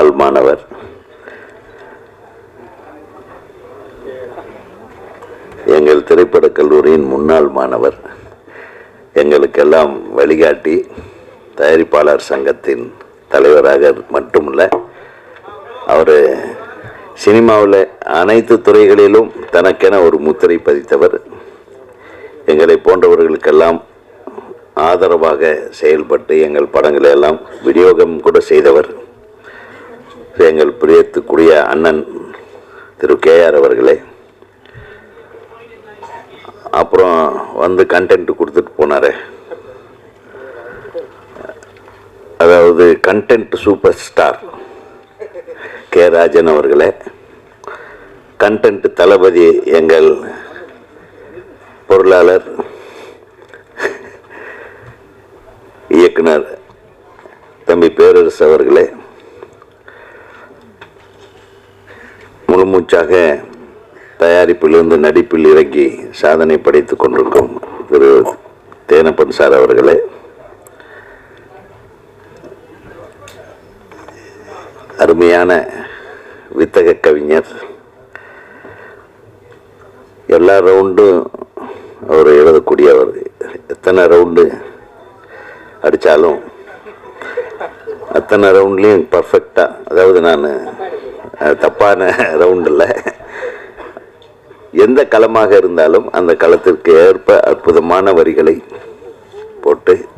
முன்னாள் மாணவர் எங்கள் திரைப்படக் கல்லூரியின் முன்னாள் மாணவர் எங்களுக்கெல்லாம் வழிகாட்டி தயாரிப்பாளர் சங்கத்தின் தலைவராக மட்டுமல்ல அவர் சினிமாவில் அனைத்து துறைகளிலும் தனக்கென ஒரு முத்திரை பதித்தவர். எங்களை போன்றவர்களுக்கெல்லாம் ஆதரவாக செயல்பட்டு எங்கள் படங்களை எல்லாம் விநியோகம் கூட செய்தவர். எங்கள் பிரியத்துக்குரிய அண்ணன் திரு கேஆர் அவர்களே அப்புறம் வந்து கண்டென்ட் கொடுத்துட்டு போனார். அதாவது content super star K Rajan அவர்களே கண்டென்ட் தளபதி எங்கள் பொருளாளர் இயக்குனர் தம்பி பேரரசு அவர்களே முழுமூச்சாக தயாரிப்பிலிருந்து நடிப்பில் இறங்கி சாதனை படைத்துக் கொண்டிருக்கும் திரு தேனப்பன் சார் அவர்களே. அருமையான வித்தக கவிஞர். எல்லா ரவுண்டும் அவர் எழுதக்கூடியவர் எத்தனை ரவுண்டு அடித்தாலும் அத்தனை ரவுண்ட்லேயும் பர்ஃபெக்டாக அதாவது நான் தப்பான ரவுண்டில் எந்த களமாக இருந்தாலும் அந்த களத்திற்கு ஏற்ப அற்புதமான வரிகளை போட்டு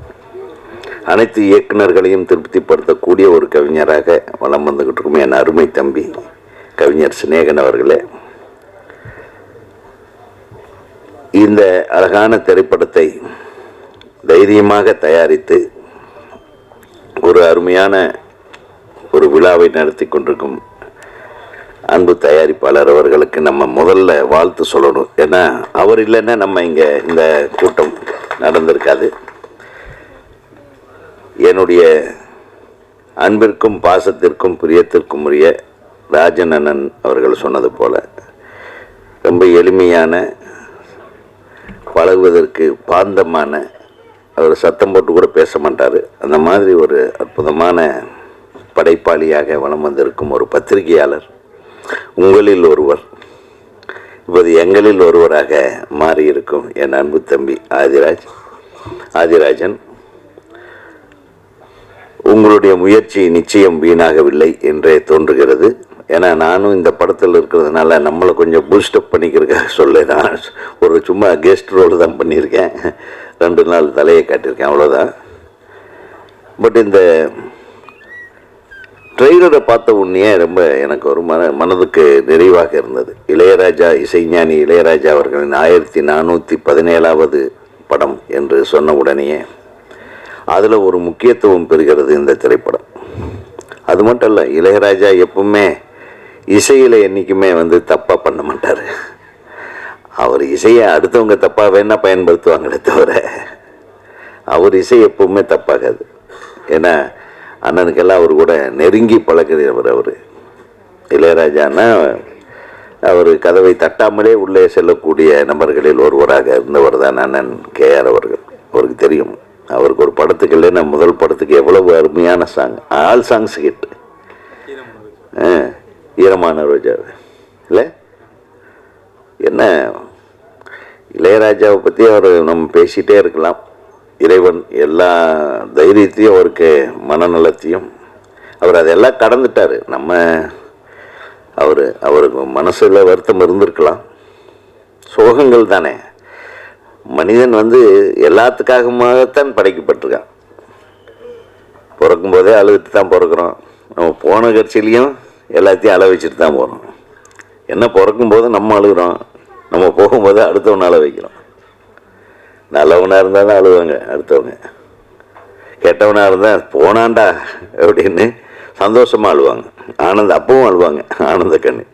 அனைத்து இயக்குநர்களையும் திருப்திப்படுத்தக்கூடிய ஒரு கவிஞராக வலம் வந்துக்கிட்டு இருக்கும் என் அருமை தம்பி கவிஞர் சிநேகன் அவர்களே. இந்த அழகான திரைப்படத்தை தைரியமாக தயாரித்து ஒரு அருமையான ஒரு விழாவை நடத்தி கொண்டிருக்கும் அன்பு தயாரிப்பாளர் அவர்களுக்கு நம்ம முதல்ல வாழ்த்து சொல்லணும். ஏன்னா அவர் இல்லைன்னா நம்ம இங்கே இந்த கூட்டம் நடந்திருக்காது. என்னுடைய அன்பிற்கும் பாசத்திற்கும் பிரியத்திற்கும் உரிய ராஜன் அண்ணன் அவர்கள் சொன்னது போல் ரொம்ப எளிமையான பழகுவதற்கு பாந்தமான அவர் சத்தம் போட்டு கூட பேச மாட்டார். அந்த மாதிரி ஒரு அற்புதமான படைப்பாளியாக வளம் வந்திருக்கும் ஒரு பத்திரிகையாளர். உங்களில் ஒருவர் இப்போது எங்களில் ஒருவராக மாறியிருக்கும் என் அன்பு தம்பி ஆதிராஜ். ஆதிராஜன் உங்களுடைய முயற்சி நிச்சயம் வீணாகவில்லை என்றே தோன்றுகிறது. ஏன்னா நானும் இந்த படத்தில் இருக்கிறதுனால நம்மளை கொஞ்சம் பூஸ்டப் பண்ணிக்கிறதுக்காக சொல்ல நான் ஒரு சும்மா கெஸ்ட் ரோல் தான் பண்ணியிருக்கேன். ரெண்டு நாள் தலையை காட்டியிருக்கேன் அவ்வளோதான் பட் இந்த ட்ரெய்லரை பார்த்த உடனே ரொம்ப எனக்கு ஒரு மன மனதுக்கு நிறைவாக இருந்தது. இளையராஜா இசைஞானி இளையராஜா அவர்களின் ஆயிரத்தி நானூற்றி பதினேழாவது படம் என்று சொன்ன உடனேயே அதில் ஒரு முக்கியத்துவம் பெறுகிறது இந்த திரைப்படம். அது மட்டும் இல்லை இளையராஜா எப்பவுமே இசையில் என்றைக்குமே வந்து தப்பாக பண்ண மாட்டார். அவர் இசையை அடுத்தவங்க தப்பாக வேணால் பயன்படுத்துவாங்களே தவிர அவர் இசை எப்பவுமே தப்பாகாது. ஏன்னா அண்ணனுக்கெல்லாம் அவர் கூட நெருங்கி பழக்கிறவர் அவர். இளையராஜான்னா அவர் கதவை தட்டாமலே உள்ளே செல்லக்கூடிய நபர்களில் ஒருவராக இருந்தவர் தான் அண்ணன் கேஆர் அவர்கள். அவருக்கு தெரியும். அவருக்கு ஒரு படத்துக்கு இல்லைன்னா முதல் படத்துக்கு எவ்வளவு அருமையான சாங். All songs hit. ஈரமான ரோஜா. இல்லை? என்ன? இளையராஜாவை பற்றி அவர் நம்ம பேசிகிட்டே இருக்கலாம். இறைவன் எல்லா தைரியத்தையும் அவருக்கு மனநலத்தையும் அவர் அதெல்லாம் கடந்துட்டார். நம்ம அவர் அவருக்கு மனசில் வருத்தம் இருந்திருக்கலாம். சோகங்கள் தானே. மனிதன் வந்து எல்லாத்துக்காகமாகத்தான் படைக்கப்பட்டிருக்கான். பிறக்கும் போதே அழுதுட்டு தான் பிறக்கிறோம். நம்ம போன கட்சியிலையும் எல்லாத்தையும் அழ வச்சுட்டு தான் போகிறோம் என்ன பிறக்கும் போது நம்ம அழுகிறோம் நம்ம போகும்போது அடுத்தவனை அழ வைக்கிறோம். நல்லவனாக இருந்தால் தான் அழுவாங்க அடுத்தவங்க. கெட்டவனாக இருந்தால் போனாண்டா அப்படின்னு சந்தோஷமாக அழுவாங்க. ஆனந்த அப்பவும் அழுவாங்க. ஆனந்த கண்ணு.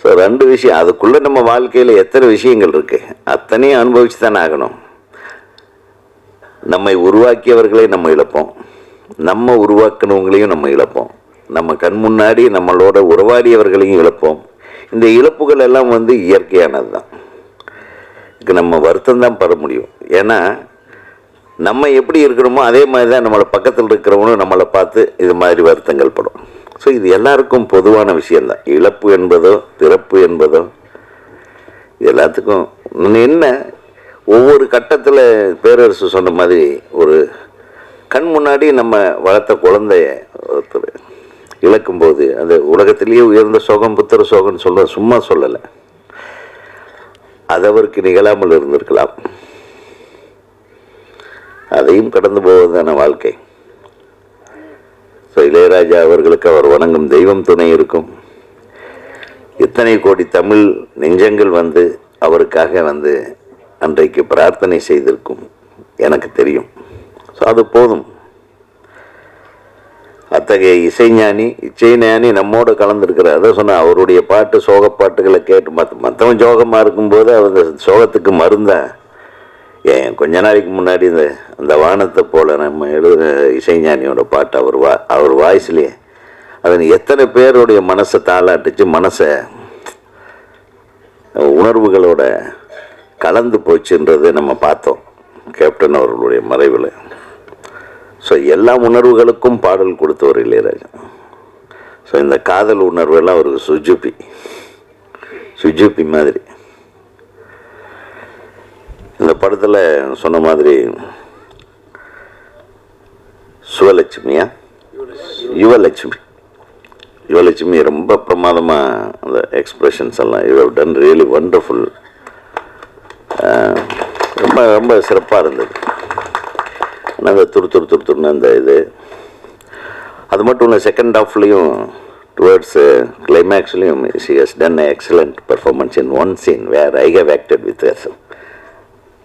ஸோ ரெண்டு விஷயம். அதுக்குள்ளே நம்ம வாழ்க்கையில் எத்தனை விஷயங்கள் இருக்குது அத்தனையும் அனுபவிச்சு தானே ஆகணும். நம்மை உருவாக்கியவர்களை நம்ம இழப்போம். நம்ம உருவாக்கினவங்களையும் நம்ம இழப்போம். நம்ம கண் முன்னாடி நம்மளோட உறவாடியவர்களையும் இழப்போம். இந்த இழப்புகள் எல்லாம் வந்து இயற்கையானது தான் நம்ம வருத்தம் தான் பெற முடியும். ஏன்னா நம்ம எப்படி இருக்கிறோமோ அதே மாதிரி தான் நம்மளை பக்கத்தில் இருக்கிறவங்களும் நம்மளை பார்த்து இது மாதிரி வருத்தங்கள் படும். ஸோ இது எல்லாருக்கும் பொதுவான விஷயந்தான் இழப்பு என்பதோ திறப்பு என்பதோ எல்லாத்துக்கும் என்ன ஒவ்வொரு கட்டத்தில் பேரரசு சொன்ன மாதிரி ஒரு கண் முன்னாடி நம்ம வளர்த்த குழந்தைய ஒருத்தர் இழக்கும்போது அந்த உலகத்திலேயே உயர்ந்த சோகம் புத்திர சோகம்னு சொல்ல சும்மா சொல்லலை. அது அவருக்கு நிகழாமல் இருந்திருக்கலாம். அதையும் கடந்து போவதுதான வாழ்க்கை. ஸோ இளையராஜா அவர்களுக்கு அவர் வணங்கும் தெய்வம் துணை இருக்கும். எத்தனை கோடி தமிழ் நெஞ்சங்கள் வந்து அவருக்காக வந்து அன்றைக்கு பிரார்த்தனை செய்திருக்கும். எனக்கு தெரியும். ஸோ அது போதும். அத்தகைய இசைஞானி இசைஞானி நம்மோடு கலந்துருக்கிறார். அதான் சொன்னால் அவருடைய பாட்டு சோக பாட்டுகளை கேட்டு மற்ற மற்றவன் சோகமாக இருக்கும்போது அவர் அந்த சோகத்துக்கு மருந்தா? ஏன் கொஞ்ச நாளைக்கு முன்னாடி இந்த அந்த வானத்தை போல நம்ம எழுதுன இசைஞானியோட பாட்டு அவர் வா அவர் வாய்ஸ்லேயே அதன் எத்தனை பேருடைய மனசை தாளாட்டுச்சு மனசை உணர்வுகளோட கலந்து போச்சுன்றது நம்ம பார்த்தோம். கேப்டன் அவர்களுடைய மறைவில். ஸோ எல்லா உணர்வுகளுக்கும் பாடல் கொடுத்தவர் இளையராஜா. ஸோ இந்த காதல் உணர்வெல்லாம் அவருக்கு சுஜுப்பி சுஜுப்பி மாதிரி. இந்த படத்தில் சொன்ன மாதிரி சிவலட்சுமியா? யுவலட்சுமி. யுவலட்சுமி ரொம்ப பிரமாதமாக அந்த எக்ஸ்பிரஷன்ஸ் எல்லாம் you have done really wonderful ரொம்ப ரொம்ப சிறப்பாக இருந்தது. அந்த துரு துரு துரு துருன்னு அந்த இது. அது மட்டும் இல்லை செகண்ட் ஹாஃப்லேயும் towards கிளைமேக்ஸ்லேயும் she has done excellent performance in one scene where I have acted with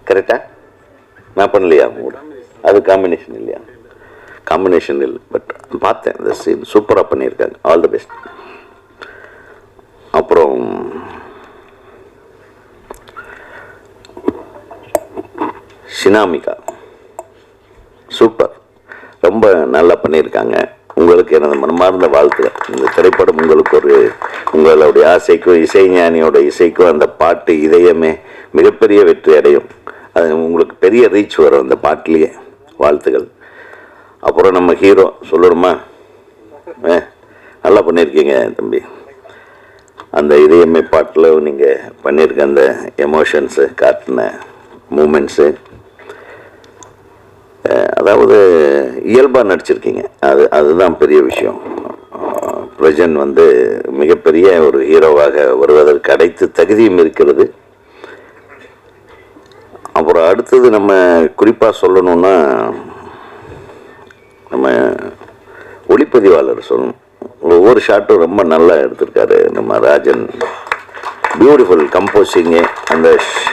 கரெக்டா நான் பண்ணலையா கூட அது காம்பினேஷன் இல்லையா? காம்பினேஷன் இல்லை. பட் பார்த்தேன் இந்த சீன் சூப்பராக பண்ணியிருக்காங்க. ஆல் தி பெஸ்ட் அப்புறம் சினாமிகா. சூப்பர் ரொம்ப நல்லா பண்ணியிருக்காங்க. உங்களுக்கு எனது மனமார்ந்த வாழ்த்துக்கள் இந்த திரைப்படம் உங்களுக்கு ஒரு உங்களுடைய ஆசைக்கும் இசைஞானியோட இசைக்கும் அந்த பாட்டு இதயமே மிகப்பெரிய வெற்றி அடையும். அது உங்களுக்கு பெரிய ரீச் வரும் அந்த பாட்டிலேயே. வாழ்த்துக்கள் அப்புறம் நம்ம ஹீரோ சொல்லணுமா? ஏ நல்லா பண்ணியிருக்கீங்க தம்பி. அந்த இதயமே பாட்டில் நீங்கள் பண்ணியிருக்க அந்த எமோஷன்ஸு காட்டின மூமெண்ட்ஸு அதாவது இயல்பாக நடிச்சிருக்கீங்க. அது அதுதான் பெரிய விஷயம். பிரஜன் வந்து மிகப்பெரிய ஒரு ஹீரோவாக வருவதற்கு அடைத்து தகுதியும் இருக்கிறது. அப்புறம் அடுத்தது நம்ம குறிப்பாக சொல்லணும்னா நம்ம ஒளிப்பதிவாளர் சொல்லணும். ஒவ்வொரு ஷாட்டும் ரொம்ப நல்லா எடுத்திருக்காரு. நம்ம ராஜன். பியூட்டிஃபுல் கம்போசிங்கு அந்த ஷ்-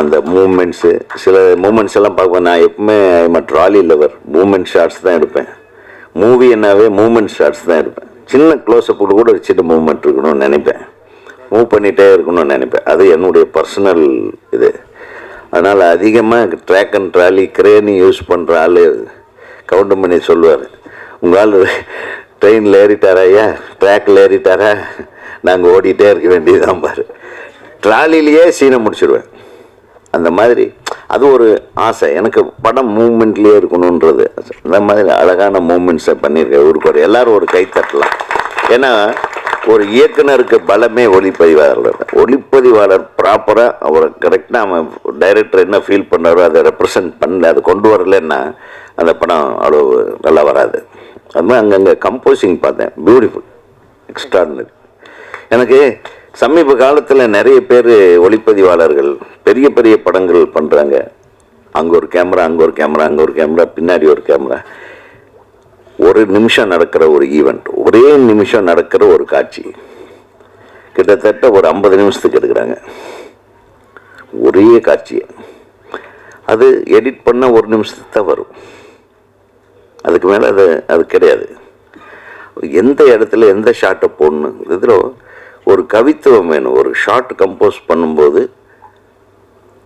அந்த மூமெண்ட்ஸு சில மூமெண்ட்ஸ் எல்லாம் பார்ப்பேன். நான் எப்பவுமே I'm trolley lover moment shorts தான் எடுப்பேன். மூவி என்னாவே மூமெண்ட் ஷார்ட்ஸ் தான் எடுப்பேன். சின்ன க்ளோஸ்அப்பில் கூட ஒரு சின்ன மூமெண்ட் இருக்கணும்னு நினைப்பேன். மூவ் பண்ணிகிட்டே இருக்கணும்னு நினைப்பேன். அது என்னுடைய பர்சனல் இது. அதனால் அதிகமாக ட்ராக் அண்ட் ட்ராலி கிரேனி யூஸ் பண்ணுற ஆள் கவுண்டம் பண்ணி சொல்லுவார். உங்கள் ஆள் ட்ரெயினில் ஏறிட்டாரா ஐயா? ட்ராக்கில் ஏறிட்டாரா நாங்கள் ஓடிட்டே இருக்க வேண்டியதுதான் பாரு. ட்ராலிலேயே சீனை முடிச்சிடுவேன் அந்த மாதிரி அது ஒரு ஆசை. எனக்கு படம் மூமெண்ட்லேயே இருக்கணுன்றது அந்த மாதிரி அழகான மூமெண்ட்ஸை பண்ணியிருக்கேன் இவருக்கு ஒரு எல்லோரும் ஒரு கை தட்டலாம். ஏன்னா ஒரு இயக்குனருக்கு பலமே ஒளிப்பதிவாளர். ஒளிப்பதிவாளர் ப்ராப்பராக அவரை கரெக்டாக அவன் டைரக்டர் என்ன ஃபீல் பண்ணாரோ அதை ரெப்ரசன்ட் பண்ணல. அதை கொண்டு வரலன்னா அந்த படம் அவ்வளோ நல்லா வராது. அது மாதிரி அங்கங்கே கம்போசிங் பார்த்தேன். பியூட்டிஃபுல் எக்ஸ்ட்ராடினரி எனக்கு சமீப காலத்தில் நிறைய பேர் ஒளிப்பதிவாளர்கள் பெரிய பெரிய படங்கள் பண்ணுறாங்க அங்கே ஒரு கேமரா அங்கே ஒரு கேமரா அங்கே ஒரு கேமரா பின்னாடி ஒரு கேமரா ஒரு நிமிஷம் நடக்கிற ஒரு ஈவெண்ட் ஒரே நிமிஷம் நடக்கிற ஒரு காட்சி. கிட்டத்தட்ட ஒரு ஐம்பது நிமிஷத்துக்கு எடுக்கிறாங்க. ஒரே காட்சியை. அது எடிட் பண்ண ஒரு நிமிஷத்துக்கு தான் வரும். அதுக்கு மேலே அது அது கிடையாது. எந்த இடத்துல எந்த ஷாட்டை போடணும் இதில் ஒரு கவித்துவம் வேணும். ஒரு ஷார்ட் கம்போஸ் பண்ணும்போது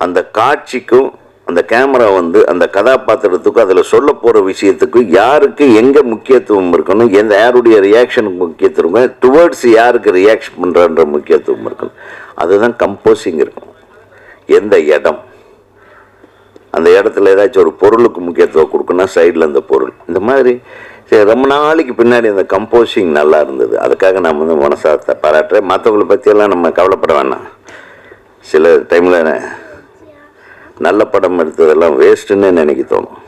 அந்த காட்சிக்கும் அந்த கேமரா வந்து அந்த கதாபாத்திரத்துக்கும் அதில் சொல்ல போகிற விஷயத்துக்கும் யாருக்கு எங்கே முக்கியத்துவம் இருக்கணும் எந்த யாருடைய ரியாக்ஷனுக்கு முக்கியத்துவம் டுவர்ட்ஸ் யாருக்கு ரியாக்ஷன் பண்ணுறன்ற முக்கியத்துவம் இருக்கணும். அதுதான் கம்போசிங் இருக்கும் எந்த இடம்? அந்த இடத்துல ஏதாச்சும் ஒரு பொருளுக்கு முக்கியத்துவம் கொடுக்குன்னா சைடில் அந்த பொருள். இந்த மாதிரி சரி ரொம்ப நாளைக்கு பின்னாடி அந்த கம்போசிங் நல்லா இருந்தது. அதுக்காக நான் வந்து மனசாத்த பாராட்டுறேன் மற்றவங்களை பற்றியெல்லாம் நம்ம கவலைப்பட வேணாம். சில டைமில் நல்ல படம் எடுத்ததெல்லாம் வேஸ்ட்டுன்னு நினைக்க தோணும்.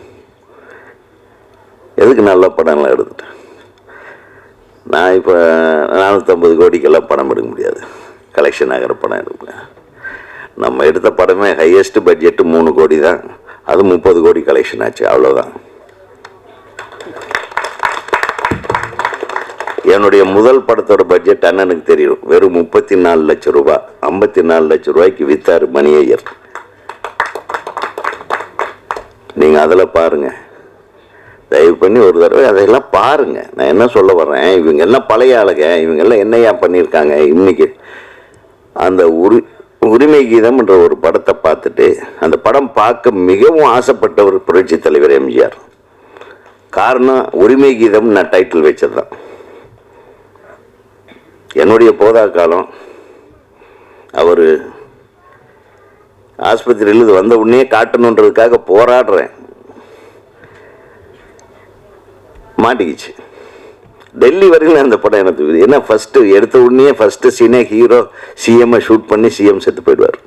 எதுக்கு நல்ல படம்லாம் எடுத்துட்டேன்? நான் இப்போ நானூற்றம்பது கோடிக்கெல்லாம் படம் எடுக்க முடியாது. கலெக்ஷன் ஆகிற படம் எடுப்பேன் நம்ம எடுத்த படமே ஹையஸ்ட் பட்ஜெட்டு மூணு கோடி தான். அது முப்பது கோடி கலெக்ஷன் ஆச்சு அவ்வளோதான் என்னுடைய முதல் படத்தோட பட்ஜெட் அண்ணனுக்கு தெரியும். வெறும் முப்பத்தி நாலு லட்சம் ரூபாய் ஐம்பத்தி நாலு லட்சம் ரூபாய்க்கு வித்தாரு மணியையர். நீங்க அதில் பாருங்க. தயவு பண்ணி ஒரு தடவை அதையெல்லாம் பாருங்க. நான் என்ன சொல்ல வர்றேன்? இவங்க எல்லாம் பழைய ஆளுங்க. இவங்க எல்லாம் என்னையா பண்ணியிருக்காங்க இன்னைக்கு? அந்த உரி உரிமை கீதம் என்ற ஒரு படத்தை பார்த்துட்டு அந்த படம் பார்க்க மிகவும் ஆசைப்பட்ட ஒரு புரட்சி தலைவர் எம்ஜிஆர். காரணம் உரிமை கீதம் நான் டைட்டில் வச்சதுதான். என்னுடைய போதா காலம். அவர் ஆஸ்பத்திரியிலிருந்து வந்த உடனே காட்டணுன்றதுக்காக போராடுறேன். மாட்டிக்கிச்சு. டெல்லி வரைக்கும் அந்த படம் எனக்கு ஏன்னா ஃபஸ்ட்டு எடுத்த உடனே ஃபஸ்ட்டு சீனே ஹீரோ சிஎம்ஐ ஷூட் பண்ணி சிஎம் செத்து போயிடுவார்.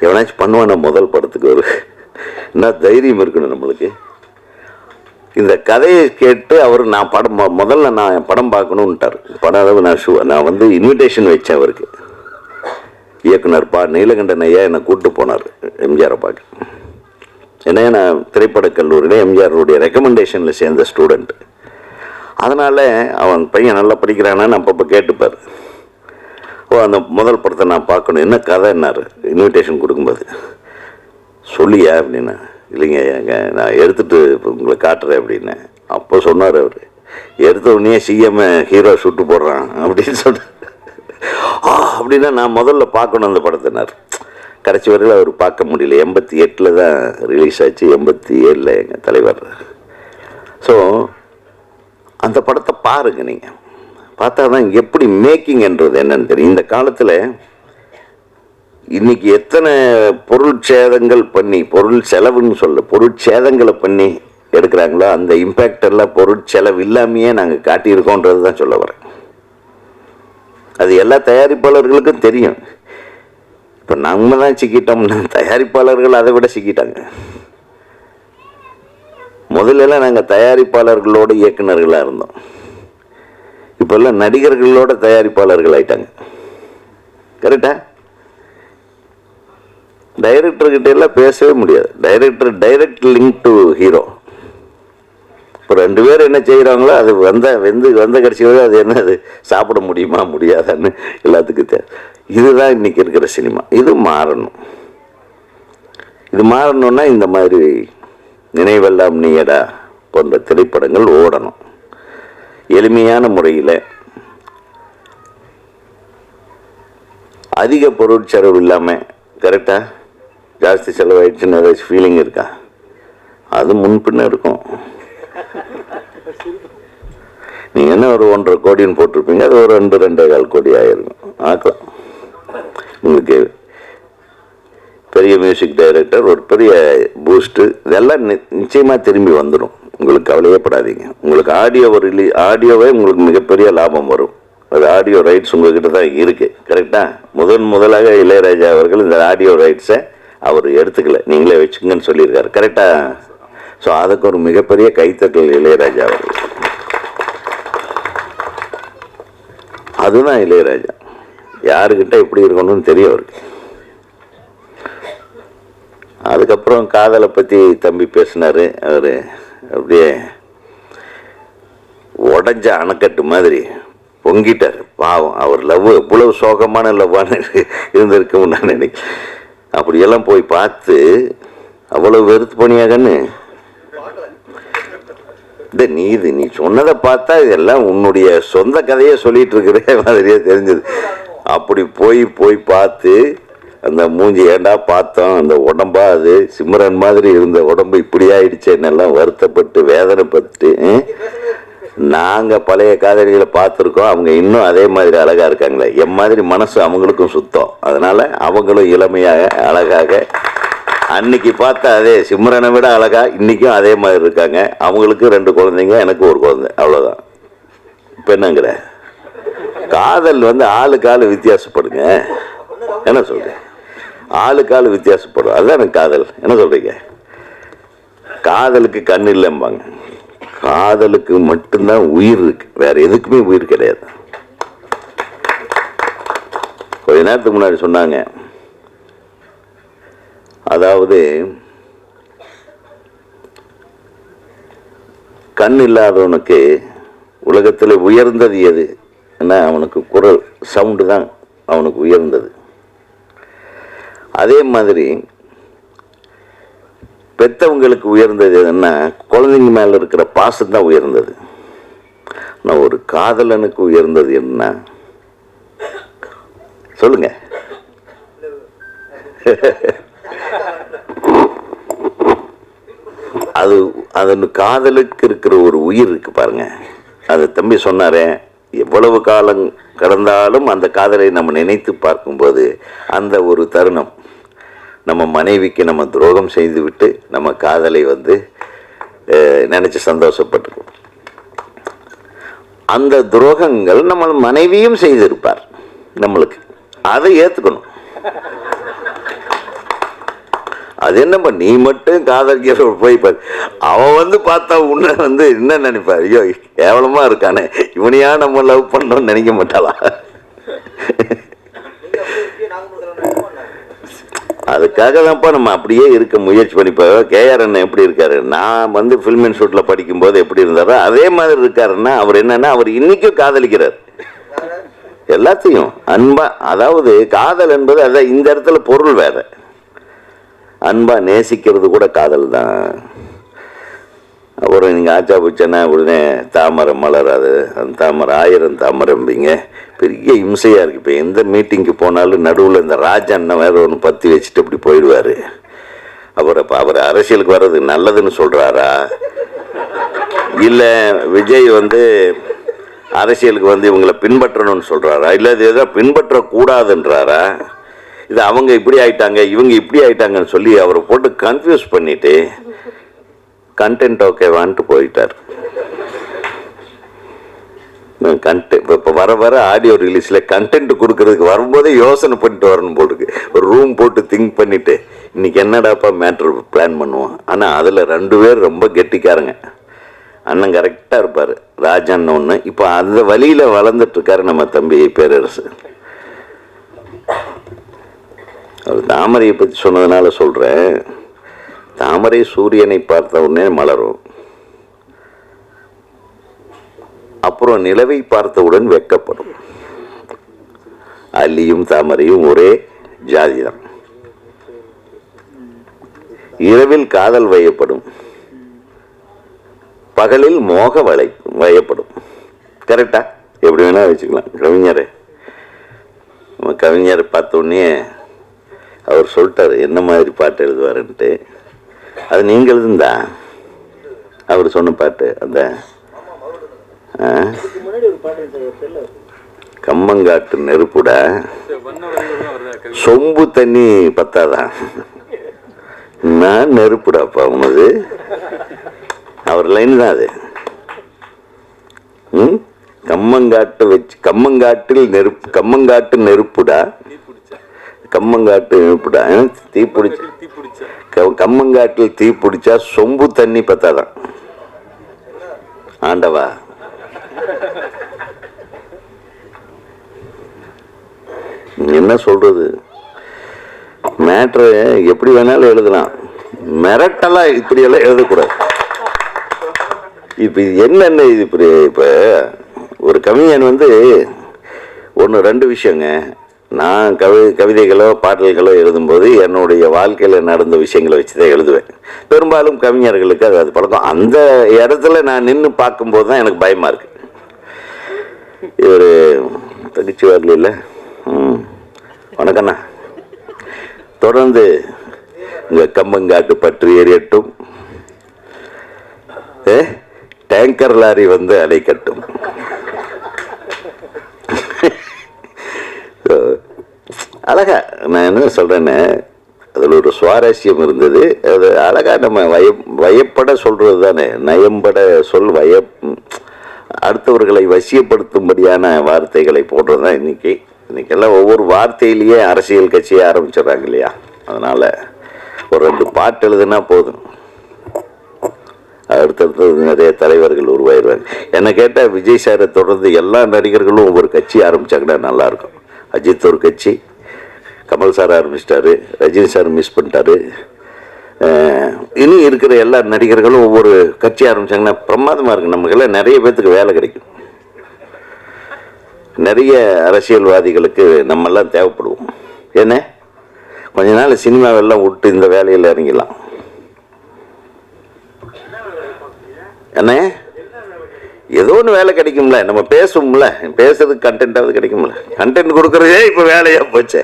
எவனாச்சும் பண்ணுவான் முதல் படத்துக்கு ஒரு. என்ன தைரியம் இருக்கணும் நம்மளுக்கு. இந்த கதையை கேட்டு அவர் நான் படம் முதல்ல நான் படம் பார்க்கணுன்ட்டார் படம் அளவு நான் ஷூ நான் வந்து இன்விடேஷன் வச்சேன் அவருக்கு. இயக்குனர் பா நீலகண்டன் ஐயா என்னை கூப்பிட்டு போனார் எம்ஜிஆரை பார்க்க. ஏன்னா நான் திரைப்படக் கல்லூரியில் எம்ஜிஆருடைய ரெக்கமெண்டேஷனில் சேர்ந்த ஸ்டூடெண்ட் அதனால் அவன் பையன் நல்லா படிக்கிறானான்னு அப்பப்போ கேட்டுப்பார். ஓ அந்த முதல் படத்தை நான் பார்க்கணும். என்ன கதை என்னார்? இன்விடேஷன் கொடுக்கும்போது. சொல்லியா அப்படின்னா இல்லைங்க எனக்கு நான் எடுத்துட்டு உங்களை காட்டுறேன் அப்படின்னு. அப்போ சொன்னார் அவர். எடுத்த உடனே சிஎம் ஹீரோ சுட்டு போடுறான் அப்படின்னு சொன்னார். ஆ அப்படின்னா நான் முதல்ல பார்க்கணும் அந்த படத்தினார் கடைசி வரையில் அவர் பார்க்க முடியல. எண்பத்தி எட்டில் தான் ரிலீஸ் ஆச்சு. எண்பத்தி ஏழில் எங்கள் தலைவர். ஸோ அந்த படத்தை பாருங்கள் நீங்கள் பார்த்தா தான் எப்படி மேக்கிங்ன்றது என்னன்னு தெரியும். இந்த காலத்தில் இன்னைக்கு எத்தனை பொருள் சேதங்கள் பண்ணி பொருள் செலவுன்னு சொல்ல பொருட்சேதங்களை பண்ணி எடுக்கிறாங்களோ அந்த இம்பேக்ட் எல்லாம் இல்லாமையே நாங்கள் காட்டியிருக்கோன்றது தான் சொல்ல வரேன். அது எல்லா தயாரிப்பாளர்களுக்கும் தெரியும். இப்போ நம்ம தான் சிக்கிட்டோம்னா தயாரிப்பாளர்கள் அதை விட சிக்கிட்டாங்க. முதல்லலாம் நாங்கள் தயாரிப்பாளர்களோட இயக்குனர்களாக இருந்தோம். இப்போல்லாம் நடிகர்களோட தயாரிப்பாளர்கள் ஆயிட்டாங்க. கரெக்டா டைரக்டர்கிட்ட எல்லாம் பேசவே முடியாது. Director direct link to hero இப்போ ரெண்டு பேரும் என்ன செய்கிறாங்களோ அது வந்த வெந்து வந்த கடைசி வரை அது என்ன அது சாப்பிட முடியுமா முடியாதான்னு எல்லாத்துக்கும் தேவை இதுதான் இன்னைக்கு இருக்கிற சினிமா. இது மாறணும். இது மாறணும்னா இந்த மாதிரி நினைவெல்லாம் நீயடா போன்ற திரைப்படங்கள் ஓடணும். எளிமையான முறையில் அதிக பொருட்செலவு இல்லாமல் கரெக்டாக ஜாஸ்தி செலவாயிடுச்சுன்னு ஏதாச்சும் ஃபீலிங் இருக்கா? அது முன்பின்ன இருக்கும். நீங்கள் என்ன ஒரு ஒன்றரை கோடின்னு போட்டிருப்பீங்க அது ஒரு ரெண்டு ரெண்டே கால் கோடி ஆகிருக்கும் ஆக்கலாம் உங்களுக்கு பெரிய மியூசிக் டைரக்டர் ஒரு பெரிய பூஸ்ட்டு இதெல்லாம் நி- திரும்பி வந்துடும் உங்களுக்கு கவலையே படாதீங்க. உங்களுக்கு ஆடியோ ரிலீ ஆடியோவே உங்களுக்கு மிகப்பெரிய லாபம் வரும். அது ஆடியோ ரைட்ஸ் உங்கள்கிட்ட தான் இருக்குது கரெக்டாக முதன் முதலாக இளையராஜா அவர்கள் இந்த ஆடியோ ரைட்ஸை அவர் எடுத்துக்கல. நீங்களே வச்சுங்கன்னு சொல்லியிருக்காரு. கரெக்டா ஸோ அதுக்கு ஒரு மிகப்பெரிய கைத்தட்டல் இளையராஜா அவர்கள். அதுதான் இளையராஜா. யாருக்கிட்ட எப்படி இருக்கணும்னு தெரியும் அவருக்கு. அதுக்கப்புறம் காதலை பற்றி தம்பி பேசினாரு. அவர் அப்படியே உடஞ்ச அணைக்கட்டு மாதிரி பொங்கிட்டார். பாவம் அவர் லவ் எவ்வளவு சோகமான லவ்வான இருந்திருக்கும் நான் நினைக்கிறேன். அப்படியெல்லாம் போய் பார்த்து அவ்வளவு வெறுத்து போனியாகன்னு இந்த நீ இது நீ சொன்னதை பார்த்தா இதெல்லாம் உன்னுடைய சொந்த கதையை சொல்லிட்டு இருக்கிற மாதிரியே தெரிஞ்சது. அப்படி போய் போய் பார்த்து அந்த மூஞ்சி ஏண்டா பார்த்தோம்? அந்த உடம்பா அது? சிம்ரன் மாதிரி இருந்த உடம்பு இப்படி ஆயிடுச்சேன்னெல்லாம் வருத்தப்பட்டு வேதனைப்பட்டு நாங்கள் பழைய காதலிகளை பார்த்துருக்கோம். அவங்க இன்னும் அதே மாதிரி அழகாக இருக்காங்களே. என் மாதிரி மனசு அவங்களுக்கும் சுத்தம். அதனால் அவங்களும் இளமையாக அழகாக அன்னைக்கு பார்த்தா அதே சிம்ரனை விட அழகா இன்றைக்கும் அதே மாதிரி இருக்காங்க. அவங்களுக்கு ரெண்டு குழந்தைங்க எனக்கு ஒரு குழந்தை. அவ்வளோதான் இப்போ என்னங்கிற? காதல் வந்து ஆளுக்கு ஆள் வித்தியாசப்படுங்க. என்ன சொல்கிறேன் ஆளுக்கு ஆள் வித்தியாசப்படும். அதுதான் எனக்கு காதல். என்ன சொல்கிறீங்க காதலுக்கு கண் இல்லைம்பாங்க. காதலுக்கு மட்டும்தான் உயிர் இருக்கு. வேற எதுக்குமே உயிர் கிடையாது. கொஞ்ச நேரத்துக்கு முன்னாடி சொன்னாங்க. அதாவது கண் இல்லாதவனுக்கு உலகத்தில் உயர்ந்தது எது? என்ன? அவனுக்கு குரல் சவுண்டு தான் அவனுக்கு உயர்ந்தது. அதே மாதிரி பெத்தவங்களுக்கு உயர்ந்தது எதுன்னா குழந்தைங்க மேல இருக்கிற பாசம் தான் உயர்ந்தது. நான் ஒரு காதலனுக்கு உயர்ந்தது என்ன? சொல்லுங்க. அது அதன் காதலுக்கு இருக்கிற ஒரு உயிர் இருக்கு பாருங்க. அது தம்பி சொன்னாரே எவ்வளவு காலம் கடந்தாலும் அந்த காதலை நம்ம நினைத்து பார்க்கும்போது அந்த ஒரு தருணம் நம்ம மனைவிக்கு நம்ம துரோகம் செய்துவிட்டு நம்ம காதலை வந்து அஹ், நினைச்சு அந்த துரோகங்கள் நம்ம மனைவியும் செய்திருப்பார் நம்மளுக்கு. அதை ஏத்துக்கணும். அது என்னப்பா நீ மட்டும் காதலிக்கிற போய் பாரு. அவன் வந்து பார்த்தா உன்னை வந்து என்ன நினைப்பார்? ஐயோ கேவலமா இருக்கானே. இவனையா நம்ம லவ் பண்ணோம்னு நினைக்க மாட்டாளா? அதுக்காக தான்ப்பா நம்ம அப்படியே இருக்க முயற்சி பண்ணிப்போ கேஆர் அண்ணன் எப்படி இருக்காரு? நான் வந்து ஃபில்ம் இன்ஸ்டியூட்டில் படிக்கும்போது எப்படி இருந்தாரோ அதே மாதிரி இருக்காருன்னா அவர் என்னன்னா அவர் இன்னைக்கும் காதலிக்கிறார். எல்லாத்தையும் அன்பா அதாவது காதல் என்பது அதான் இந்த இடத்துல பொருள் வேற. அன்பா நேசிக்கிறது கூட காதல் தான். அப்புறம் நீங்கள் ஆச்சா பூச்சேன்னா உடனே தாமரை மலராது. அந்த தாமரை ஆயிரம் தாமரைம்பிங்க பெரிய இம்சையாக இருக்குது இப்போ எந்த மீட்டிங்க்கு போனாலும் நடுவில் இந்த ராஜா அண்ணன் வேறு ஒன்று பற்றி வச்சுட்டு அப்படி போயிடுவார். அப்புறம் இப்போ அவர் அரசியலுக்கு வர்றது நல்லதுன்னு சொல்கிறாரா இல்லை விஜய் வந்து அரசியலுக்கு வந்து இவங்களை பின்பற்றணும்னு சொல்கிறாரா இல்லை இது எதாவது பின்பற்றக்கூடாதுன்றாரா? இது அவங்க இப்படி ஆயிட்டாங்க இவங்க இப்படி ஆயிட்டாங்கன்னு சொல்லி அவரை போட்டு கன்ஃபியூஸ் பண்ணிவிட்டு கண்டென்ட் ஓகேவான்ட்டு போயிட்டார். கண்டென்ட் இப்போ வர வர ஆடியோ ரிலீஸில் கண்டென்ட் கொடுக்கறதுக்கு வரும்போதே யோசனை பண்ணிட்டு வரணும் போட்டுக்கு. ஒரு ரூம் போட்டு திங்க் பண்ணிவிட்டு இன்னைக்கு என்னடாப்பா மேட்ரு பிளான் பண்ணுவோம்? ஆனால் அதில் ரெண்டு பேர் ரொம்ப கெட்டிக்காரங்க. அண்ணன் கரெக்டாக இருப்பார். ராஜா அண்ணன் ஒன்று இப்போ அந்த வழியில் வளர்ந்துட்டுருக்காரு நம்ம தம்பி பேரரசு. அவர் தாமரையை பற்றி சொன்னதுனால சொல்கிறேன் தாமரை சூரியனை பார்த்த உடனே மலரும். அப்புறம் நிலவை பார்த்தவுடன் வெட்கப்படும் அல்லியும் தாமரையும் ஒரே ஜாதிதான். இரவில் காதல் வயப்படும். பகலில் மோக வளை வயப்படும். கரெக்டா எப்படி வேணா வச்சுக்கலாம். கவிஞர். நம்ம கவிஞரை பார்த்த உடனே அவர் சொல்லிட்டார் என்ன மாதிரி பாட்டு எழுதுவாருன்ட்டு? அது நீங்கள் எழுதுந்தா அவர் சொன்ன பாட்டு அந்த கம்மங்காட்டு நெருப்புட சொம்பு தண்ணி பத்தாதான் நான் நெருப்புடாப்பா உனது? அவர் லைன் தான் அது. ம்? கம்மங்காட்டு வச்சு கம்மங்காட்டில் நெருப்பு கம்மங்காட்டு நெருப்புடா? கம்மங்காட்டு நெருப்புடா? தீ பிடிச்சி. கம்மங்காட்டில் தீ பிடிச்சா சொம்பு தண்ணி பத்தாதான் ஆண்டவா. என்ன சொல்றது? மேட்ரு எப்படி வேணாலும் எழுதலாம். மிரட்டலா இப்படியெல்லாம் எழுதக்கூடாது. இப்போ என்னென்ன இது இப்படி இப்போ ஒரு கவிஞன் வந்து ஒன்று ரெண்டு விஷயங்க. நான் கவி கவிதைகளோ பாடல்களோ எழுதும்போது என்னுடைய வாழ்க்கையில் நடந்த விஷயங்களை வச்சு தான் எழுதுவேன். பெரும்பாலும் கவிஞர்களுக்கு அது அது பழக்கம். அந்த இடத்துல நான் நின்று பார்க்கும்போது தான் எனக்கு பயமாக இருக்குது இவர் தடிச்சு வரல ம். வணக்கண்ணா தொடர்ந்து இங்க கம்பங்காட்டு பற்றி ஏறியட்டும். ஏ, டேங்கர் லாரி வந்து அலைக்கட்டும் அழகா நான் என்ன சொல்றேன்னு அதில் ஒரு சுவாரஸ்யம் இருந்தது. அது அழகாக நம்ம வய வயப்பட சொல்கிறது தானே நயம்பட சொல் வய அடுத்தவர்களை வசியப்படுத்தும்படியான வார்த்தைகளை போடுறது தான் இன்றைக்கி இன்றைக்கெல்லாம் ஒவ்வொரு வார்த்தையிலேயே அரசியல் கட்சியை ஆரம்பிச்சிடுறாங்க இல்லையா? அதனால் ஒரு ரெண்டு பாட்டு எழுதுனா போதும். அடுத்தடுத்து நிறைய தலைவர்கள் உருவாயிடுவாங்க என்னை கேட்டால் விஜய் சாரை தொடர்ந்து எல்லா நடிகர்களும் ஒவ்வொரு கட்சி ஆரம்பிச்சாங்கன்னா நல்லாயிருக்கும். அஜித் ஒரு கட்சி கமல் சார் ஆரம்பிச்சிட்டாரு ரஜினி சார் மிஸ் பண்ணிட்டாரு இனி இருக்கிற எல்லா நடிகர்களும் ஒவ்வொரு கட்சி ஆரம்பிச்சாங்கன்னா பிரமாதமாக இருக்கு. நமக்கெல்லாம் நிறைய பேர்த்துக்கு வேலை கிடைக்கும். நிறைய அரசியல்வாதிகளுக்கு நம்மெல்லாம் தேவைப்படுவோம். என்ன? கொஞ்ச நாள் சினிமாவெல்லாம் விட்டு இந்த வேலையில் இறங்கிடலாம். என்ன? ஏதோ ஒன்று வேலை கிடைக்கும்ல. நம்ம பேசுவோம்ல. பேசுறதுக்கு கண்டென்ட்டாவது கிடைக்கும்ல. கண்டென்ட் கொடுக்குறதே இப்போ வேலையாக போச்சு.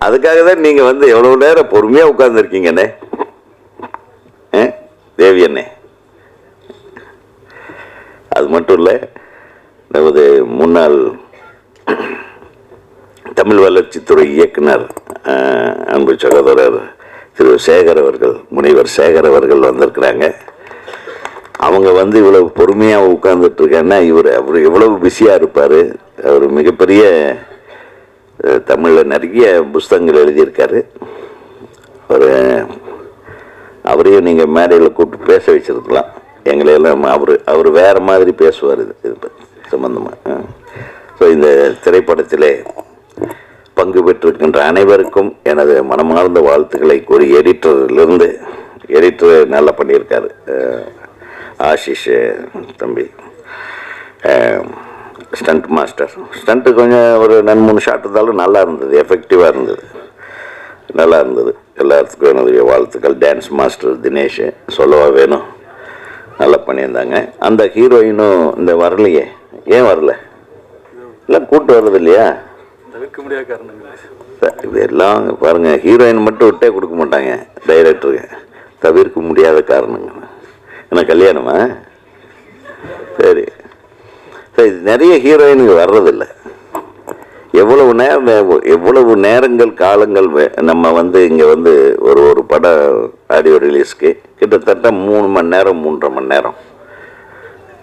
அதுக்காக தான் நீங்கள் வந்து எவ்வளோ நேரம் பொறுமையாக உட்காந்துருக்கீங்கண்ணே ஆ? தேவி அண்ணே. அது மட்டும் இல்லை நமது முன்னாள் தமிழ் வளர்ச்சித்துறை இயக்குனர் அன்பு சகோதரர் திரு சேகர் அவர்கள் முனைவர் சேகர் அவர்கள் வந்திருக்கிறாங்க. அவங்க வந்து இவ்வளவு பொறுமையாக உட்கார்ந்துட்டு இவர் அவர் எவ்வளவு பிஸியாக இருப்பார்? அவர் மிகப்பெரிய தமிழில் நிறைய புஸ்தகங்கள் எழுதியிருக்காரு. அவர் அவரையும் நீங்கள் மேடையில் கூப்பிட்டு பேச வச்சிருக்கலாம். எங்களையெல்லாம் அவர் அவர் வேறு மாதிரி பேசுவார் இது இது சம்மந்தமாக ஸோ இந்த திரைப்படத்திலே பங்கு பெற்றிருக்கின்ற அனைவருக்கும் எனது மனமார்ந்த வாழ்த்துக்களை கூறி எடிட்டரிலிருந்து எடிட்டர் நல்லா பண்ணியிருக்காரு. ஆஷிஷ் தம்பி ஸ்டண்ட் மாஸ்டர் ஸ்டண்ட்டு கொஞ்சம் ஒரு ரெண்டு மூணு ஷாட் இருந்தாலும் நல்லா இருந்தது எஃபெக்டிவாக இருந்தது. நல்லா இருந்தது. எல்லாத்துக்கும் என்னுடைய வாழ்த்துக்கள். டான்ஸ் மாஸ்டர் தினேஷ் சொல்லவா வேணும்? நல்லா பண்ணியிருந்தாங்க. அந்த ஹீரோயினும் இந்த வரலையே. ஏன் வரல? இல்லை கூட்டு வர்றது இல்லையா? தவிர்க்க முடியாத காரணங்கள். இது எல்லாம் பாருங்க ஹீரோயின் மட்டும் விட்டே கொடுக்க மாட்டாங்க டைரக்டருங்க தவிர்க்க முடியாத காரணங்கள். எனக்கு கல்யாணமா? சரி. சரி இது நிறைய ஹீரோயினுக்கு வர்றதில்லை. எவ்வளவு நேரம் எவ்வளவு நேரங்கள் காலங்கள் நம்ம வந்து இங்கே வந்து ஒரு ஒரு படம் ஆடியோ ரிலீஸ்க்கு கிட்டத்தட்ட மூணு மணி நேரம் மூன்றரை மணி நேரம்.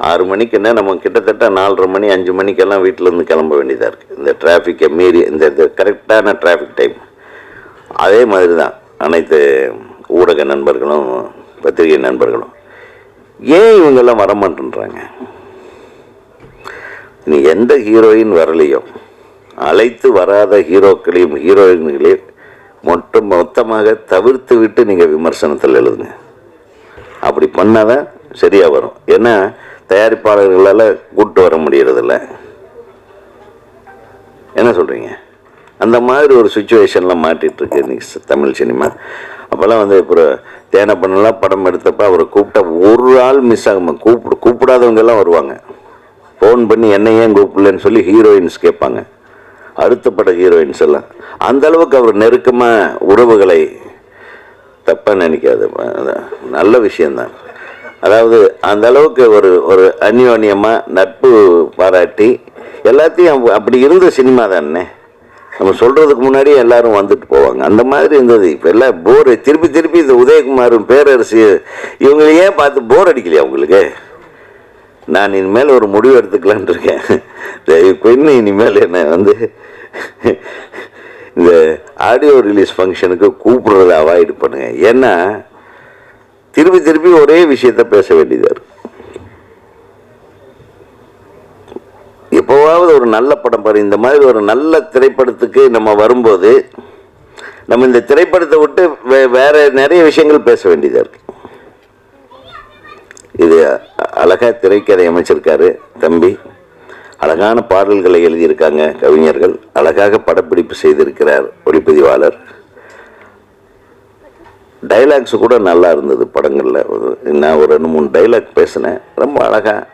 ஆறு மணிக்குன்னா நம்ம கிட்டத்தட்ட நாலரை மணி அஞ்சு மணிக்கெல்லாம் வீட்டிலேருந்து கிளம்ப வேண்டியதாக இருக்குது இந்த டிராஃபிக்கை மீறி இந்த இது கரெக்டான டிராஃபிக் டைம் அதே மாதிரி தான் அனைத்து ஊடக நண்பர்களும் பத்திரிகை நண்பர்களும். ஏன் இவங்கெல்லாம் வரமாட்டேன்றாங்க நீ எந்த ஹீரோயின் வரலையோ அழைத்து வராத ஹீரோக்களையும் ஹீரோயின்களையும் மொத்த மொத்தமாக தவிர்த்து விட்டு நீங்கள் விமர்சனத்தில் எழுதுங்க. அப்படி பண்ணால் தான் சரியாக வரும். ஏன்னா தயாரிப்பாளர்களால் கூப்பிட்டு வர முடியறதில்ல. என்ன சொல்கிறீங்க அந்த மாதிரி ஒரு சுச்சுவேஷனில் மாட்டிகிட்ருக்கு இன்றைக்கி தமிழ் சினிமா. அப்போல்லாம் வந்து இப்போ தேனப்பண்ணெல்லாம் படம் எடுத்தப்போ அவரை கூப்பிட்டா ஒரு ஆள் மிஸ் ஆகும் கூப்பிடு கூப்பிடாதவங்க எல்லாம் வருவாங்க. ஃபோன் பண்ணி என்ன ஏன் கூப்பிடலன்னு சொல்லி ஹீரோயின்ஸ் கேட்பாங்க. அடுத்த பட ஹீரோயின்ஸ் எல்லாம். அந்த அளவுக்கு அவர் நெருக்கமாக உறவுகளை தப்பாக நினைக்காது. நல்ல விஷயந்தான் அதாவது அந்த அளவுக்கு ஒரு ஒரு அந்யோன்யமாக நட்பு பாராட்டி எல்லாத்தையும் அப்படி இருந்த சினிமா தானே. நம்ம சொல்கிறதுக்கு முன்னாடியே எல்லாரும் வந்துட்டு போவாங்க. அந்த மாதிரி இருந்தது. இப்போ எல்லாம் போர் திருப்பி திருப்பி இந்த உதயகுமாரும் பேரரசு இவங்களையே பார்த்து போர் அடிக்கலையா உங்களுக்கு? நான் இனிமேல் ஒரு முடிவு எடுத்துக்கலான் இருக்கேன். இனிமேல் என்ன வந்து இந்த ஆடியோ ரிலீஸ் ஃபங்க்ஷனுக்கு கூப்பிடுறத அவாய்டு பண்ணுங்க. ஏன்னா திருப்பி திருப்பி ஒரே விஷயத்த பேச வேண்டியதாக இருக்கு. எப்போவாவது ஒரு நல்ல படம் பாரு இந்த மாதிரி ஒரு நல்ல திரைப்படத்துக்கு நம்ம வரும்போது நம்ம இந்த திரைப்படத்தை விட்டு வே வேற நிறைய விஷயங்கள் பேச வேண்டியதாக இருக்கு. இது அழகாக திரைக்கதை அமைச்சிருக்காரு தம்பி. அழகான பாடல்களை எழுதியிருக்காங்க கவிஞர்கள். அழகாக படப்பிடிப்பு செய்திருக்கிறார் ஒளிப்பதிவாளர். டைலாக்ஸ் கூட நல்லா இருந்தது படங்களில். நான் ஒரு ரெண்டு மூணு டைலாக் பேசினேன். ரொம்ப அழகாக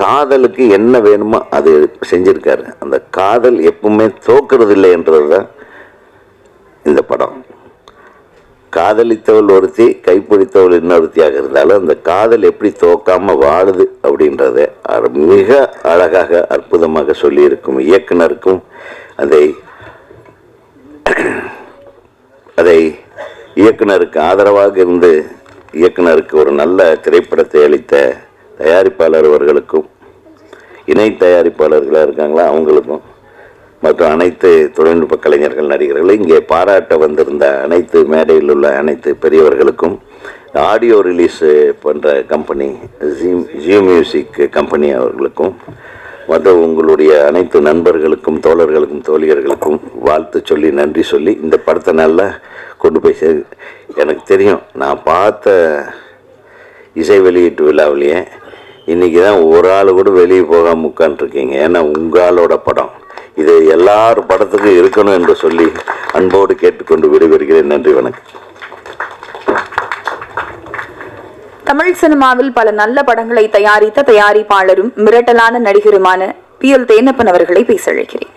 காதலுக்கு என்ன வேணுமோ அது செஞ்சிருக்காரு. அந்த காதல் எப்பவுமே தோக்கிறது இல்லை என்றது தான் இந்த படம். காதலித்தவள் ஒருத்தி கைப்பிடித்தவள் இன்னொருத்தியாக இருந்தாலும் அந்த காதல் எப்படி தோக்காமல் வாழுது அப்படின்றத மிக அழகாக அற்புதமாக சொல்லியிருக்கும் இயக்குனருக்கும் அதை அதை இயக்குனருக்கு ஆதரவாக இருந்து இயக்குனருக்கு ஒரு நல்ல திரைப்படத்தை அளித்த தயாரிப்பாளர் அவர்களுக்கும் இணை தயாரிப்பாளர்களாக இருக்காங்களா அவங்களுக்கும். மற்றும் அனைத்து தொழில்நுட்ப கலைஞர்கள் நடிகர்கள். இங்கே பாராட்ட வந்திருந்த அனைத்து மேடையில் உள்ள அனைத்து பெரியவர்களுக்கும் ஆடியோ ரிலீஸ் பண்ணுற company G Jio music company அவர்களுக்கும் மற்றும் உங்களுடைய அனைத்து நண்பர்களுக்கும் தோழர்களுக்கும் தோழியர்களுக்கும் வாழ்த்து சொல்லி நன்றி சொல்லி இந்த படத்தை நல்லா கொண்டு போய் எனக்கு தெரியும். நான் பார்த்த இசை வெளியீட்டு விழாவிலேயே இன்றைக்கி தான் ஒரு ஆள் கூட வெளியே போகாமல் உட்காந்துருக்கீங்க ஏன்னா உங்களோட படம். இது எல்லார் படத்துக்கும் இருக்கணும் என்று சொல்லி அன்போடு கேட்டுக்கொண்டு விடைபெறுகிறேன். நன்றி வணக்கம். தமிழ் சினிமாவில் பல நல்ல படங்களை தயாரித்த தயாரிப்பாளரும் மிரட்டலான நடிகருமான பி எல் தேனப்பன் அவர்களை பேச அழைக்கிறேன்